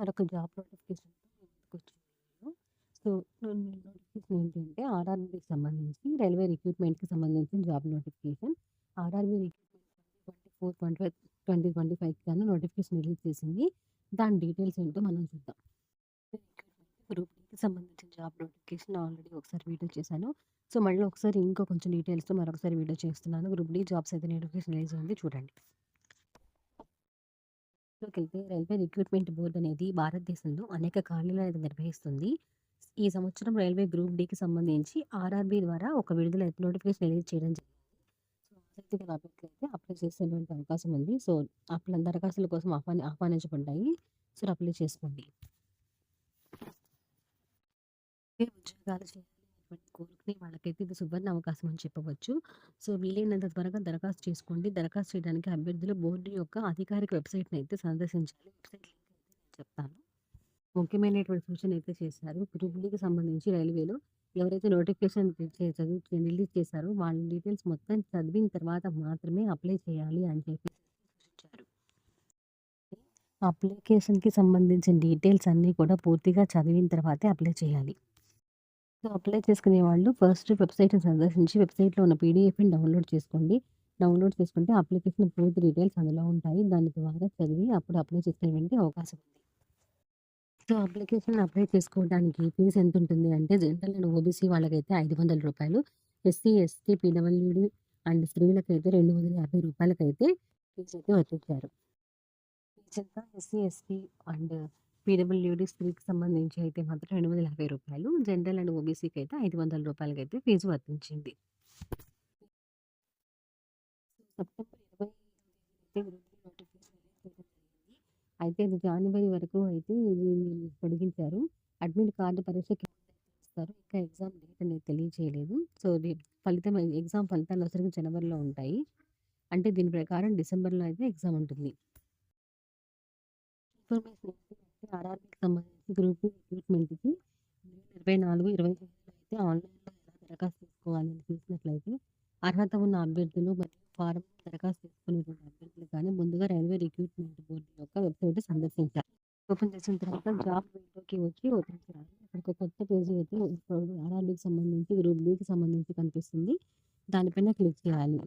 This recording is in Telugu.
మరొక జాబ్ నోటిఫికేషన్‌తో సో, నోటిఫికేషన్ ఏంటంటే ఆర్ఆర్‌బీకి సంబంధించి రైల్వే రిక్రూట్‌మెంట్‌కి సంబంధించిన జాబ్ నోటిఫికేషన్. ఆర్ఆర్‌బీ రిక్రూట్‌మెంట్ 2024, 2025కి గాను నోటిఫికేషన్ రిలీజ్ చేసింది. దాని డీటెయిల్స్ ఏంటో మనం చూద్దాం. గ్రూప్ డీకి సంబంధించిన జాబ్ నోటిఫికేషన్ ఆల్రెడీ ఒకసారి వీడియో చేశాను. సో, మళ్ళీ ఒకసారి ఇంకో కొంచెం డీటెయిల్స్‌తో మరొకసారి వీడియో చేస్తున్నాను. గ్రూప్ డి జాబ్స్ అయితే నోటిఫికేషన్ రిలీజ్ అయింది చూడండి. లోకెళ్తే రైల్వే రిక్రూట్‌మెంట్ బోర్డ్ అనేది భారతదేశంలో అనేక ఖాళీలను నిర్వహిస్తుంది. ఈ సంవత్సరం రైల్వే గ్రూప్ డికి సంబంధించి ఆర్ఆర్‌బీ ద్వారా ఒక విడుదల నోటిఫికేషన్ రిలీజ్ చేయడం జరిగింది. సో, అభ్యర్థులైతే అప్లై చేసేటువంటి అవకాశం ఉంది. సో, అప్లై దరఖాస్తుల కోసం ఆహ్వాని ఆహ్వానించబడ్డాయి. సో, అప్లై చేసుకోండి. ఉద్యోగాలు చేయాలనేటువంటి కోరుకునే వాళ్ళకైతే ఇది సువర్ణ అవకాశం అని చెప్పవచ్చు. సో, వీలైనంత త్వరగా దరఖాస్తు చేసుకోండి. దరఖాస్తు చేయడానికి అభ్యర్థులు బోర్డు యొక్క అధికారిక వెబ్‌సైట్‌ని అయితే సందర్శించాలి. వెబ్‌సైట్ చెప్తాను. ముఖ్యమైనటువంటి సూచన అయితే చేశారు. గ్రూప్ సంబంధించి రైల్వేలో ఎవరైతే నోటిఫికేషన్ చదువు రిలీజ్ చేశారో వాళ్ళ డీటెయిల్స్ మొత్తం చదివిన తర్వాత మాత్రమే అప్లై చేయాలి అని చెప్పేసి సూచించారు. అప్లికేషన్‌కి సంబంధించిన డీటెయిల్స్ అన్నీ కూడా పూర్తిగా చదివిన తర్వాతే అప్లై చేయాలి. సో, అప్లై చేసుకునే వాళ్ళు ఫస్ట్ వెబ్‌సైట్‌ని సందర్శించి వెబ్‌సైట్‌లో ఉన్న పీడిఎఫ్ని డౌన్‌లోడ్ చేసుకోండి. డౌన్‌లోడ్ చేసుకుంటే అప్లికేషన్ పూర్తి డీటెయిల్స్ అందులో ఉంటాయి. దాని ద్వారా చదివి అప్పుడు అప్లై చేసుకునేటువంటి అవకాశం ఉంది. సో, అప్లికేషన్ అప్లై చేసుకోవడానికి ఫీజు ఎంత ఉంటుంది అంటే జనరల్ అండ్ ఓబీసీ వాళ్ళకైతే ఐదు వందల రూపాయలు ఎస్సీ, ఎస్టీ, పీడబ్ల్యూడి అండ్ స్త్రీలకైతే రూ. 250 ఫీజ్ అయితే ఫీజు అయితే ఎంత ఎస్సీ, ఎస్టీ అండ్ పీడబ్ల్యూడీ స్త్రీకి సంబంధించి అయితే మాత్రం ఎనిమిది యాభై రూపాయలు జనరల్ అండ్ ఓబీసీకి అయితే ఐదు వందల రూపాయలకి అయితే fee వర్తించింది. September 28 group D notification release చేయడం జరిగింది. అయితే ఇది జనవరి వరకు అయితే దీన్ని పొడిగించారు. అడ్మిట్ కార్డు పరీక్షకి ఇస్తారు. ఇంకా ఎగ్జామ్ డేట్ అనేది తెలియచేయలేదు. సో, ఫలితం ఎగ్జామ్ ఫలితాలు వచ్చరికి జనవరిలో ఉంటాయి. అంటే దీని ప్రకారం డిసెంబర్‌లో అయితే ఎగ్జామ్ ఉంటుంది. ఇన్ఫర్మేషన్ ఆర్ఆర్‌బీకి సంబంధించి గ్రూప్ డి రిక్రూట్‌మెంట్‌కి 2024, 25లో అయితే ఆన్‌లైన్‌లో ఎలా దరఖాస్తు చేసుకోవాలి అని చూసినట్లయితే అర్హత ఉన్న అభ్యర్థులు మరియు ఫారం దరఖాస్తు చేసుకునేటువంటి అభ్యర్థులు కానీ ముందుగా రైల్వే రిక్రూట్‌మెంట్ బోర్డు యొక్క వెబ్‌సైట్ సందర్శించాలి. ఓపెన్ చేసిన తర్వాత జాబ్ విండోకి వచ్చి ఓపెన్ చేయాలి. అక్కడ ఒక కొత్త పేజీ అయితే ఇప్పుడు ఆర్ఆర్‌బీకి సంబంధించి గ్రూప్ డీకి సంబంధించి కనిపిస్తుంది. దానిపైన క్లిక్ చేయాలి.